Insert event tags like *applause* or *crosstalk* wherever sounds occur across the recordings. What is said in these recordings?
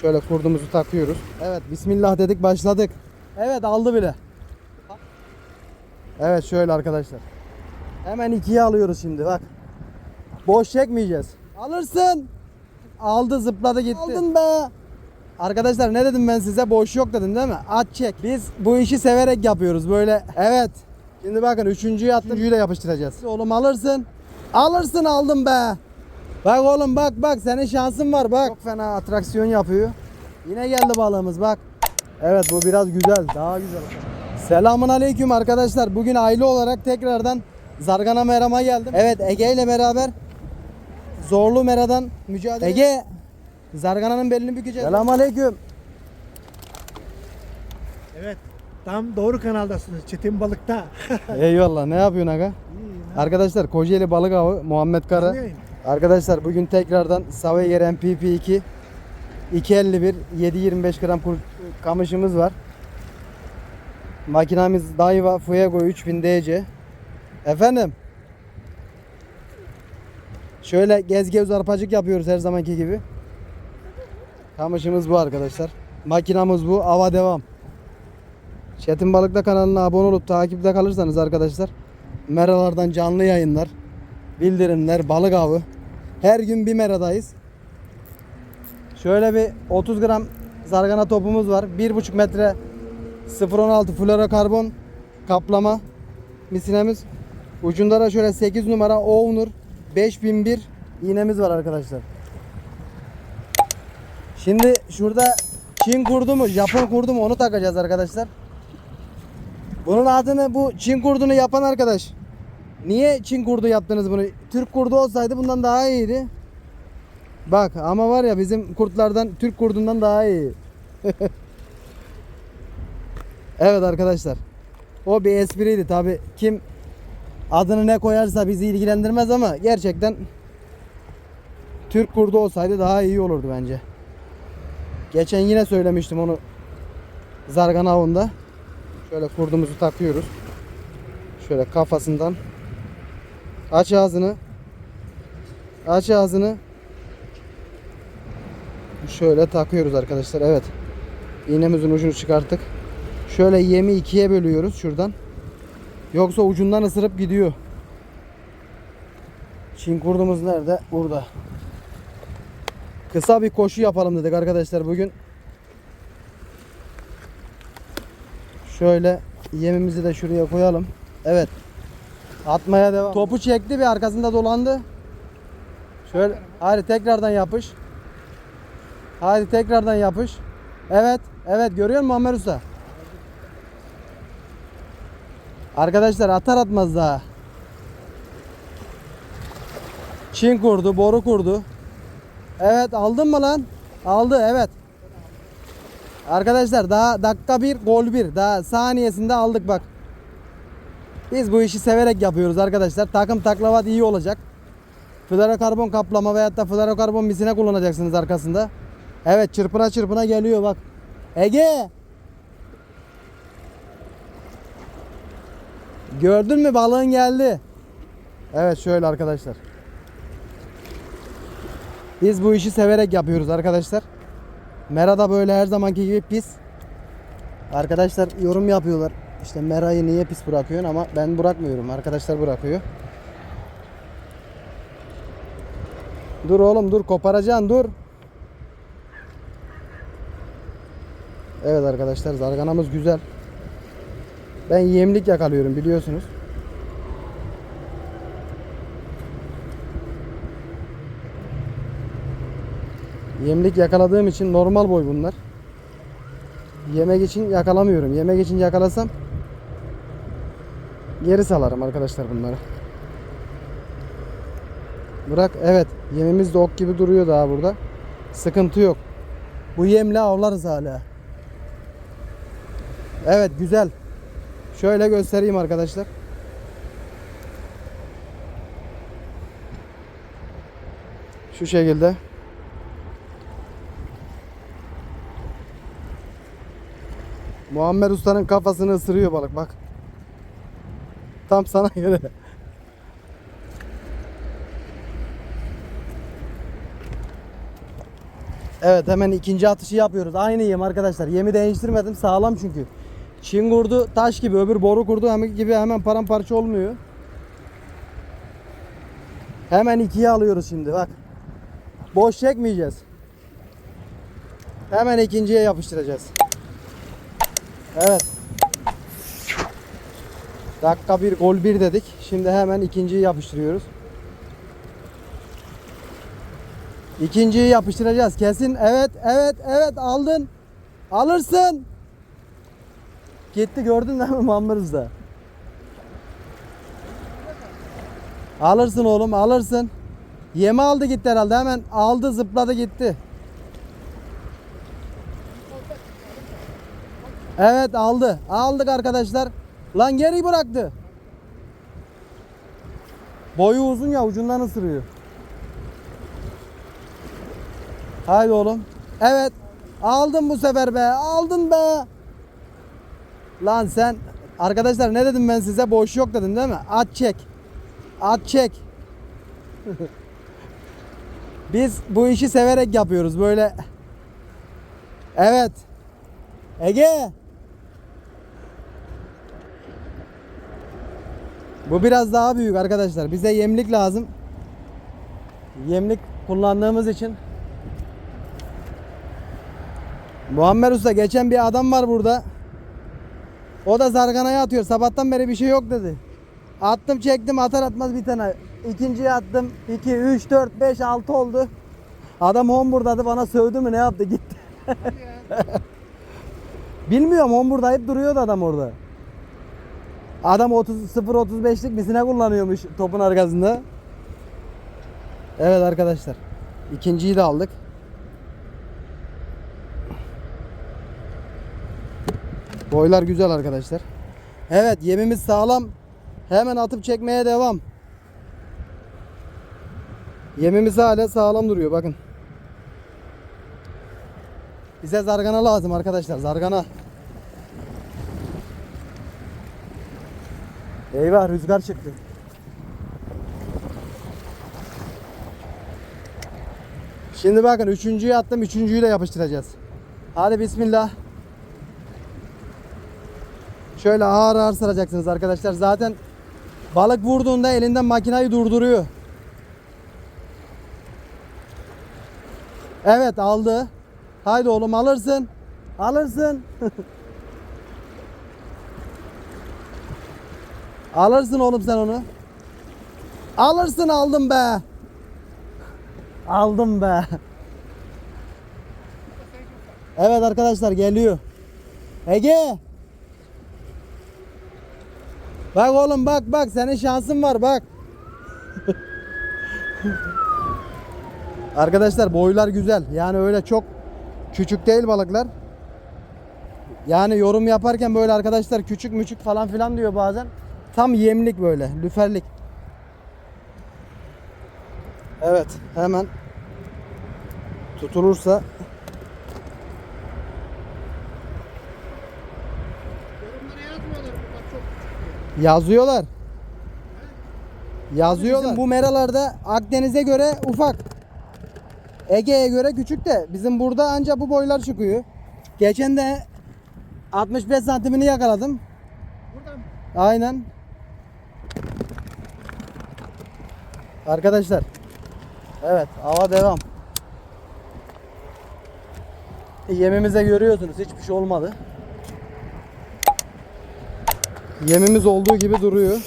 Şöyle kurdumuzu takıyoruz. Evet bismillah dedik başladık. Evet aldı bile. Evet şöyle arkadaşlar. Hemen ikiye alıyoruz şimdi bak. Boş çekmeyeceğiz. Alırsın. Aldı zıpladı gitti. Aldın be. Arkadaşlar ne dedim ben size boş yok dedim değil mi? At çek. Biz bu işi severek yapıyoruz böyle. Evet. Şimdi bakın üçüncüyü attım. Üçüncüyü de yapıştıracağız. Oğlum alırsın. Alırsın aldım be. Bak oğlum bak bak senin şansın var bak. Çok fena atraksiyon yapıyor. Yine geldi balığımız bak. Evet bu biraz güzel. Daha güzel. Selamun aleyküm arkadaşlar. Bugün aile olarak tekrardan Zargana Meram'a geldim. Evet Ege ile beraber Zorlu Mera'dan mücadele. Ege Zargana'nın belini bükeceğiz. Selamun aleyküm. Evet. Tam doğru kanaldasınız. Çetin Balık'ta. *laughs* Eyvallah ne yapıyorsun aga? İyi. Arkadaşlar Kocaeli Balık Avı Muhammed Kara. Tanıyayım. Arkadaşlar bugün tekrardan Savayer MPP2 251 725 gram kamışımız var. Makinamız Daiwa Fuego 3000 DC. Efendim? Şöyle gez gez arpacık yapıyoruz her zamanki gibi. Kamışımız bu arkadaşlar. Makinamız bu. Ava devam. Çetin Balık'ta kanalına abone olup takipte kalırsanız arkadaşlar meralardan canlı yayınlar, bildirimler, balık avı. Her gün bir meradayız. Şöyle bir 30 gram zargana topumuz var. 1,5 metre 0.16 fluorokarbon kaplama misinemiz. Ucunda da şöyle 8 numara Owner 5001 iğnemiz var arkadaşlar. Şimdi şurada Çin kurdu mu, Japon kurdu mu onu takacağız arkadaşlar. Bunun adını bu Çin kurdunu yapan arkadaş. Niye Çin kurdu yaptınız bunu? Türk kurdu olsaydı bundan daha iyiydi. Bak ama var ya bizim kurtlardan Türk kurdundan daha iyi. *laughs* evet arkadaşlar. O bir espriydi tabi. Kim adını ne koyarsa bizi ilgilendirmez ama gerçekten Türk kurdu olsaydı daha iyi olurdu bence. Geçen yine söylemiştim onu Zargan avında. Şöyle kurdumuzu takıyoruz. Şöyle kafasından aç ağzını. Aç ağzını. Şöyle takıyoruz arkadaşlar. Evet. İğnemizin ucunu çıkarttık. Şöyle yemi ikiye bölüyoruz şuradan. Yoksa ucundan ısırıp gidiyor. Çin kurdumuz nerede? Burada. Kısa bir koşu yapalım dedik arkadaşlar bugün. Şöyle yemimizi de şuraya koyalım. Evet. Atmaya devam. Topu çekti bir arkasında dolandı. Şöyle hadi tekrardan yapış. Hadi tekrardan yapış. Evet. Evet görüyor musun Muammer Usta? Arkadaşlar atar atmaz daha. Çin kurdu, boru kurdu. Evet aldın mı lan? Aldı evet. Arkadaşlar daha dakika bir gol bir. Daha saniyesinde aldık bak. Biz bu işi severek yapıyoruz arkadaşlar. Takım taklavat iyi olacak. Fluorokarbon kaplama veyahut da fluorokarbon misine kullanacaksınız arkasında. Evet çırpına çırpına geliyor bak. Ege. Gördün mü balığın geldi. Evet şöyle arkadaşlar. Biz bu işi severek yapıyoruz arkadaşlar. Mera'da böyle her zamanki gibi pis. Arkadaşlar yorum yapıyorlar. İşte Mera'yı niye pis bırakıyorsun ama ben bırakmıyorum. Arkadaşlar bırakıyor. Dur oğlum dur koparacaksın dur. Evet arkadaşlar zarganamız güzel. Ben yemlik yakalıyorum biliyorsunuz. Yemlik yakaladığım için normal boy bunlar. Yemek için yakalamıyorum. Yemek için yakalasam geri salarım arkadaşlar bunları. Bırak evet yemimiz de ok gibi duruyor daha burada. Sıkıntı yok. Bu yemle avlarız hala. Evet güzel. Şöyle göstereyim arkadaşlar. Şu şekilde. Muammer Usta'nın kafasını ısırıyor balık bak. Tam sana *laughs* göre. Evet hemen ikinci atışı yapıyoruz. Aynı yem arkadaşlar. Yemi değiştirmedim. Sağlam çünkü. Çin kurdu taş gibi. Öbür boru kurdu gibi hemen paramparça olmuyor. Hemen ikiye alıyoruz şimdi bak. Boş çekmeyeceğiz. Hemen ikinciye yapıştıracağız. Evet. Dakika bir gol bir dedik. Şimdi hemen ikinciyi yapıştırıyoruz. İkinciyi yapıştıracağız. Kesin. Evet, evet, evet aldın. Alırsın. Gitti gördün değil mi *laughs* Muammer Usta? Alırsın oğlum alırsın. Yeme aldı gitti herhalde hemen aldı zıpladı gitti. Evet aldı. Aldık arkadaşlar. Lan geri bıraktı. Boyu uzun ya ucundan ısırıyor. Haydi oğlum. Evet. Aldın bu sefer be. Aldın be. Lan sen arkadaşlar ne dedim ben size? Boş yok dedim değil mi? At çek. At çek. *laughs* Biz bu işi severek yapıyoruz böyle. Evet. Ege. Bu biraz daha büyük arkadaşlar. Bize yemlik lazım. Yemlik kullandığımız için. Muammer Usta geçen bir adam var burada. O da zarganaya atıyor. Sabahtan beri bir şey yok dedi. Attım çektim atar atmaz bir tane. İkinciyi attım. 2, 3, 4, 5, 6 oldu. Adam homburdadı bana sövdü mü ne yaptı gitti. *laughs* Bilmiyorum homburdayıp duruyordu adam orada. Adam 30 0 35'lik misine kullanıyormuş topun arkasında. Evet arkadaşlar. İkinciyi de aldık. Boylar güzel arkadaşlar. Evet yemimiz sağlam. Hemen atıp çekmeye devam. Yemimiz hala sağlam duruyor bakın. Bize zargana lazım arkadaşlar zargana. Eyvah rüzgar çıktı. Şimdi bakın üçüncüyü attım üçüncüyü de yapıştıracağız. Hadi bismillah. Şöyle ağır ağır saracaksınız arkadaşlar. Zaten balık vurduğunda elinden makinayı durduruyor. Evet aldı. Haydi oğlum alırsın. Alırsın. *laughs* alırsın oğlum sen onu. Alırsın aldım be. Aldım be. Evet arkadaşlar geliyor. Ege. Bak oğlum bak bak senin şansın var bak. Arkadaşlar boylar güzel. Yani öyle çok küçük değil balıklar. Yani yorum yaparken böyle arkadaşlar küçük müçük falan filan diyor bazen. Tam yemlik böyle, lüferlik. Evet, hemen tutulursa. Yazıyorlar. Yazıyorlar. Bizim bu meralarda Akdeniz'e göre ufak. Ege'ye göre küçük de bizim burada ancak bu boylar çıkıyor. Geçen de 65 santimini yakaladım. Buradan Aynen. Arkadaşlar. Evet, hava devam. Yemimize görüyorsunuz hiçbir şey olmadı. Yemimiz olduğu gibi duruyor.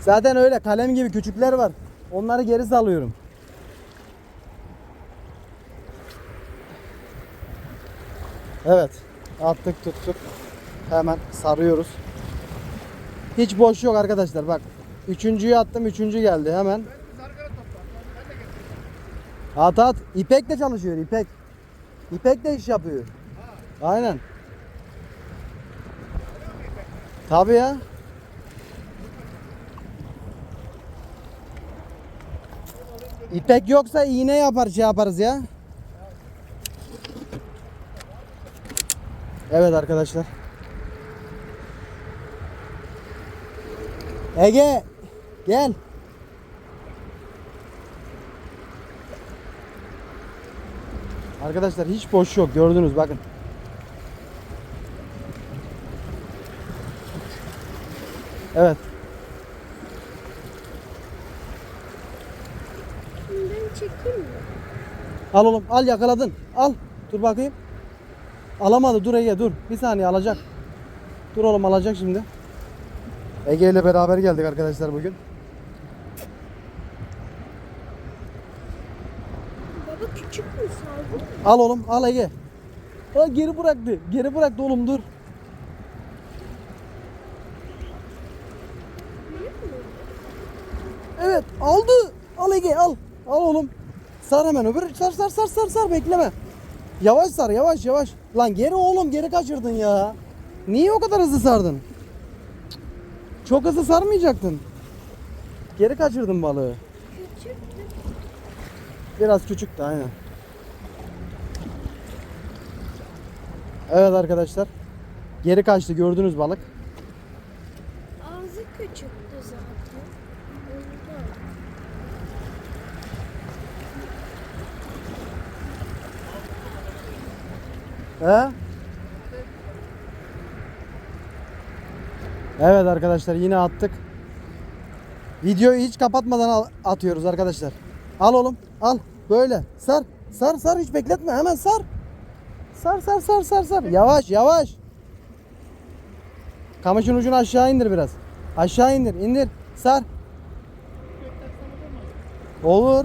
Zaten öyle kalem gibi küçükler var. Onları geri salıyorum. Evet. Attık tuttuk. Hemen sarıyoruz. Hiç boş yok arkadaşlar bak. Üçüncüyü attım üçüncü geldi hemen. At at. İpek de çalışıyor İpek. İpek de iş yapıyor. Aynen. Tabii ya. İpek yoksa iğne yapar şey yaparız ya. Evet arkadaşlar. Ege gel. Arkadaşlar hiç boş yok gördünüz bakın. Evet. Bundan çekeyim mi? Al oğlum al yakaladın. Al. Dur bakayım. Alamadı dur Ege dur. Bir saniye alacak. Dur oğlum alacak şimdi. Ege ile beraber geldik arkadaşlar bugün. Baba küçük mü saldın? Al oğlum al Ege. Ha, geri bıraktı. Geri bıraktı oğlum dur. Evet aldı. Al Ege al. Al oğlum. Sar hemen öbür. Sar sar sar sar sar bekleme. Yavaş sar yavaş yavaş. Lan geri oğlum geri kaçırdın ya. Niye o kadar hızlı sardın? Çok hızlı sarmayacaktın. Geri kaçırdın balığı. Küçüktü. Biraz küçüktü aynen. Evet arkadaşlar. Geri kaçtı gördünüz balık. Ağzı küçüktü zaten. Ondan. He? Evet arkadaşlar yine attık. Videoyu hiç kapatmadan atıyoruz arkadaşlar. Al oğlum al böyle sar sar sar hiç bekletme hemen sar. Sar sar sar sar sar yavaş yavaş. Kamışın ucunu aşağı indir biraz. Aşağı indir indir sar. Olur.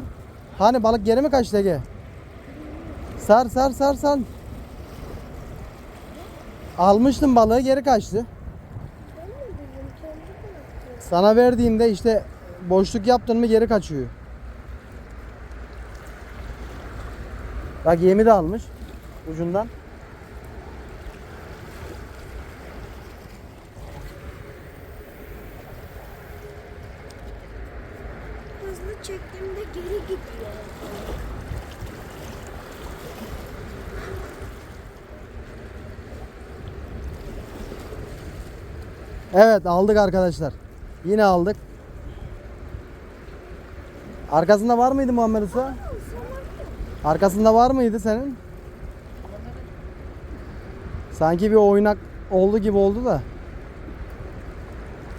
Hani balık geri mi kaçtı Ege? Sar sar sar sar. Almıştım balığı geri kaçtı. Ben mi bileyim kendi bıraktı. Sana verdiğimde işte boşluk yaptın mı geri kaçıyor. Bak yemi de almış ucundan. Hızlı çektiğimde geri gidiyor. Evet aldık arkadaşlar. Yine aldık. Arkasında var mıydı Muhammed Usta? Arkasında var mıydı senin? Sanki bir oynak oldu gibi oldu da.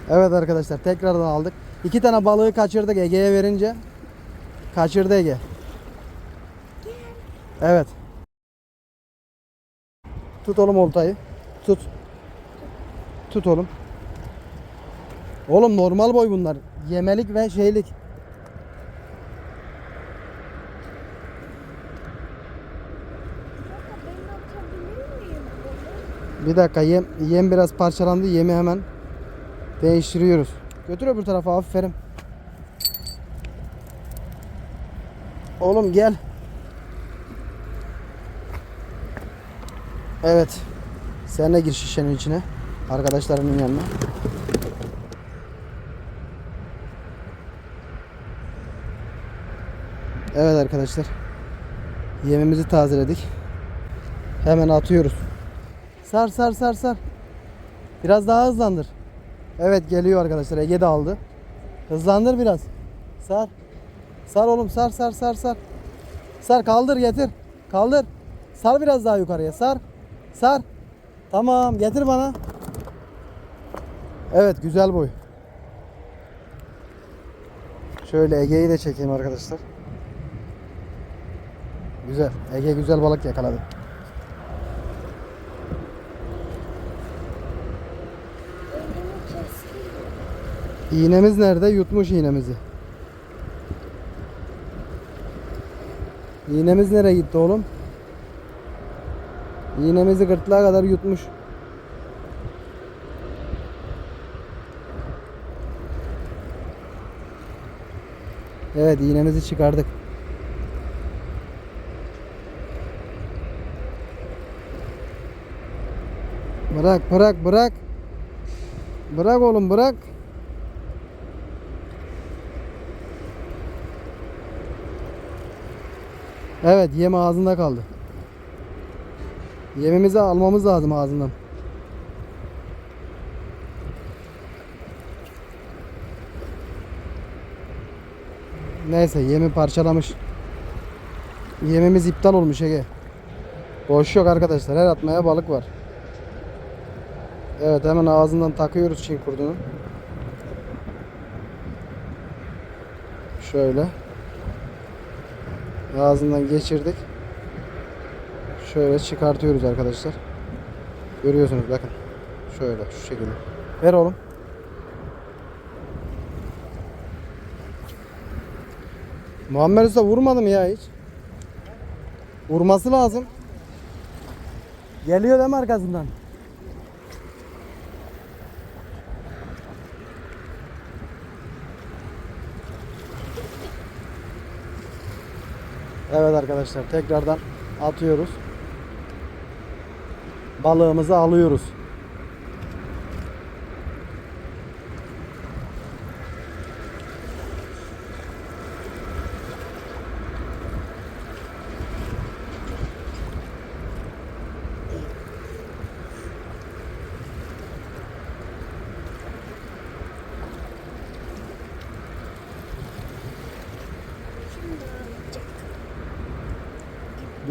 Evet arkadaşlar tekrardan aldık. İki tane balığı kaçırdık Ege'ye verince. Kaçırdı Ege. Evet. Tut oğlum oltayı. Tut. Tut oğlum. Oğlum normal boy bunlar. Yemelik ve şeylik. Bir dakika yem, yem biraz parçalandı. Yemi hemen değiştiriyoruz. Götür öbür tarafa aferin. Oğlum gel. Evet. Sen de gir şişenin içine. Arkadaşlarının yanına. Evet arkadaşlar. Yemimizi tazeledik. Hemen atıyoruz. Sar sar sar sar. Biraz daha hızlandır. Evet geliyor arkadaşlar. Ege de aldı. Hızlandır biraz. Sar. Sar oğlum sar sar sar sar. Sar kaldır getir. Kaldır. Sar biraz daha yukarıya sar. Sar. Tamam getir bana. Evet güzel boy. Şöyle Ege'yi de çekeyim arkadaşlar. Güzel. Ege güzel balık yakaladı. İğnemiz nerede? Yutmuş iğnemizi. İğnemiz nereye gitti oğlum? İğnemizi gırtlağa kadar yutmuş. Evet iğnemizi çıkardık. Bırak bırak bırak. Bırak oğlum bırak. Evet yem ağzında kaldı. Yemimizi almamız lazım ağzından. Neyse yemi parçalamış. Yemimiz iptal olmuş Ege. Boş yok arkadaşlar. Her atmaya balık var. Evet hemen ağzından takıyoruz çin kurdunu. Şöyle. Ağzından geçirdik. Şöyle çıkartıyoruz arkadaşlar. Görüyorsunuz bakın. Şöyle şu şekilde. Ver oğlum. Muammer Usta vurmadı mı ya hiç? Vurması lazım. Geliyor değil mi arkasından? Evet arkadaşlar tekrardan atıyoruz. Balığımızı alıyoruz.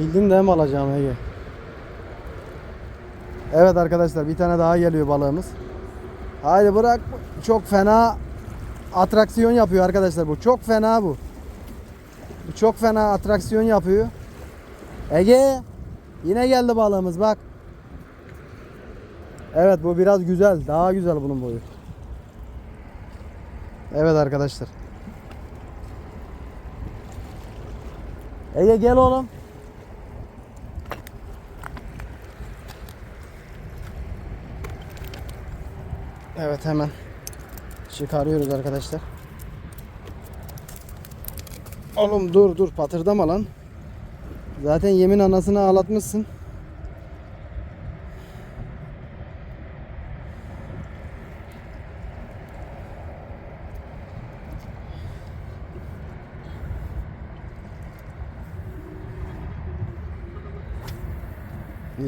Bildin de mi alacağım Ege? Evet arkadaşlar bir tane daha geliyor balığımız. Haydi bırak. Çok fena atraksiyon yapıyor arkadaşlar bu. Çok fena bu. Bu çok fena atraksiyon yapıyor. Ege yine geldi balığımız bak. Evet bu biraz güzel. Daha güzel bunun boyu. Evet arkadaşlar. Ege gel oğlum. Evet hemen çıkarıyoruz arkadaşlar. Oğlum dur dur patırdama lan. Zaten yemin anasını ağlatmışsın.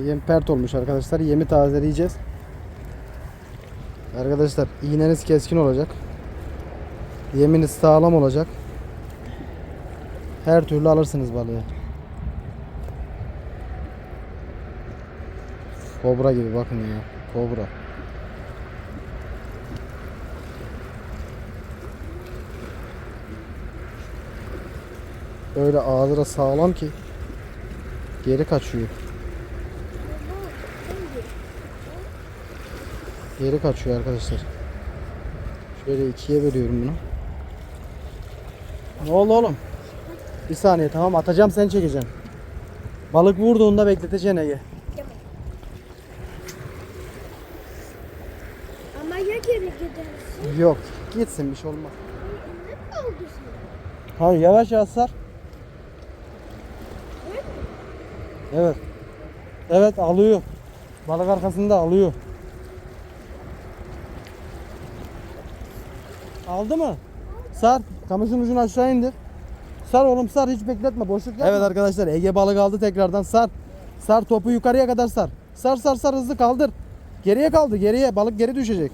Yem pert olmuş arkadaşlar. Yemi tazeleyeceğiz. Arkadaşlar iğneniz keskin olacak. Yeminiz sağlam olacak. Her türlü alırsınız balığı. Kobra gibi bakın ya. Kobra. Öyle ağzına sağlam ki geri kaçıyor. Geri kaçıyor arkadaşlar. Şöyle ikiye bölüyorum bunu. Ne oldu oğlum? Bir saniye tamam atacağım sen çekeceksin. Balık vurduğunda bekleteceksin Ege. Ama ya geri gidersin? Yok gitsin bir şey olmaz. Ne oldu sana? Hayır yavaş yavaş sar. Evet. Evet alıyor. Balık arkasında alıyor. Aldı mı? Sar. Kamışın ucunu aşağı indir. Sar oğlum sar hiç bekletme boşluk yapma. Evet arkadaşlar Ege balık aldı tekrardan sar. Sar topu yukarıya kadar sar. Sar sar sar hızlı kaldır. Geriye kaldı geriye balık geri düşecek.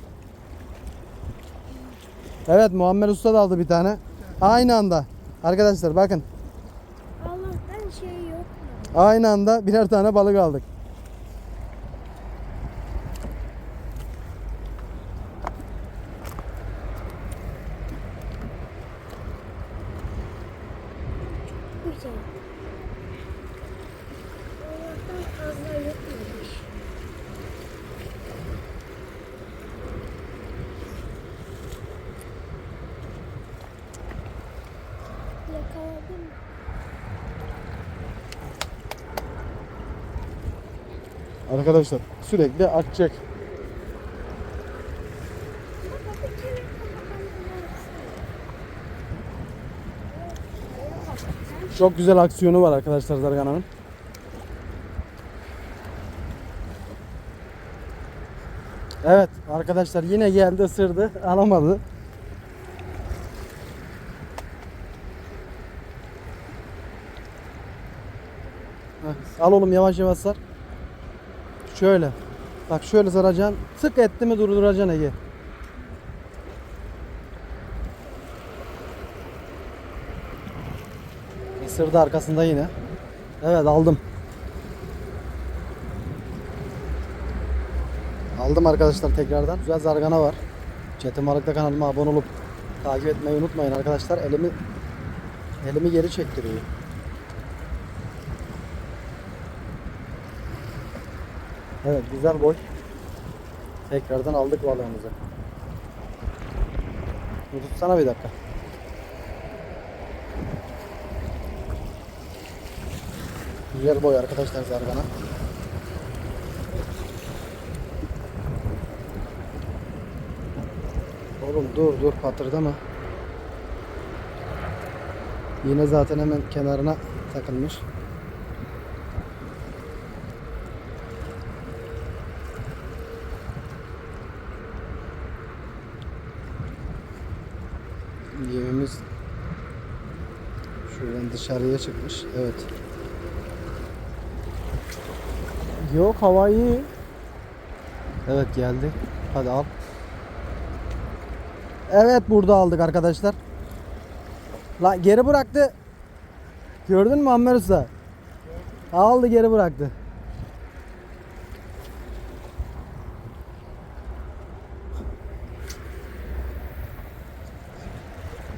Evet Muammer Usta da aldı bir tane. Aynı anda. Arkadaşlar bakın. Allah'tan şey yok mu? Aynı anda birer tane balık aldık. Arkadaşlar sürekli kafadan Çok güzel aksiyonu var arkadaşlar Zargana'nın. Evet arkadaşlar yine geldi ısırdı alamadı. Al oğlum yavaş yavaş sar. Şöyle. Bak şöyle saracaksın. Sık etti mi durduracaksın Ege. Sırdı arkasında yine. Evet aldım. Aldım arkadaşlar tekrardan. Güzel zargana var. Çetin Balık'ta kanalıma abone olup takip etmeyi unutmayın arkadaşlar. Elimi elimi geri çektiriyor. Evet güzel boy. Tekrardan aldık balığımızı. Tutsana bir dakika. Güzel boy arkadaşlar zargana. Oğlum dur dur patırdama. Yine zaten hemen kenarına takılmış. Yemimiz şuradan dışarıya çıkmış. Evet. Yok hava iyi. Evet geldi. Hadi al. Evet burada aldık arkadaşlar. La geri bıraktı. Gördün mü Ammer Usta? Aldı geri bıraktı.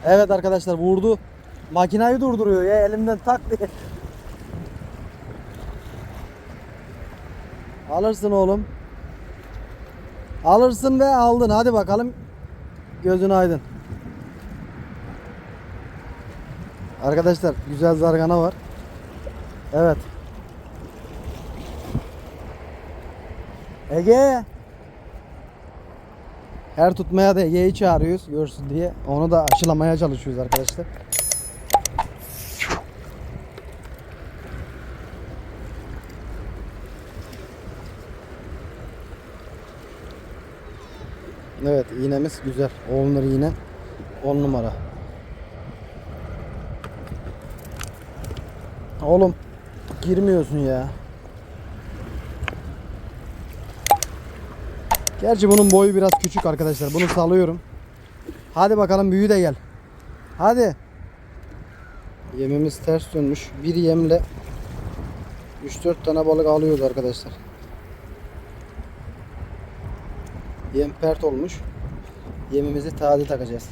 Evet arkadaşlar vurdu. Makinayı durduruyor ya elimden tak diye. Alırsın oğlum. Alırsın ve aldın. Hadi bakalım. Gözün aydın. Arkadaşlar güzel zargana var. Evet. Ege. Her tutmaya da Ege'yi çağırıyoruz görsün diye. Onu da aşılamaya çalışıyoruz arkadaşlar. Evet iğnemiz güzel. Olunur iğne. 10 numara. Oğlum girmiyorsun ya. Gerçi bunun boyu biraz küçük arkadaşlar. Bunu salıyorum. Hadi bakalım büyü de gel. Hadi. Yemimiz ters dönmüş. Bir yemle 3-4 tane balık alıyoruz arkadaşlar. Yem pert olmuş. Yemimizi taze takacağız.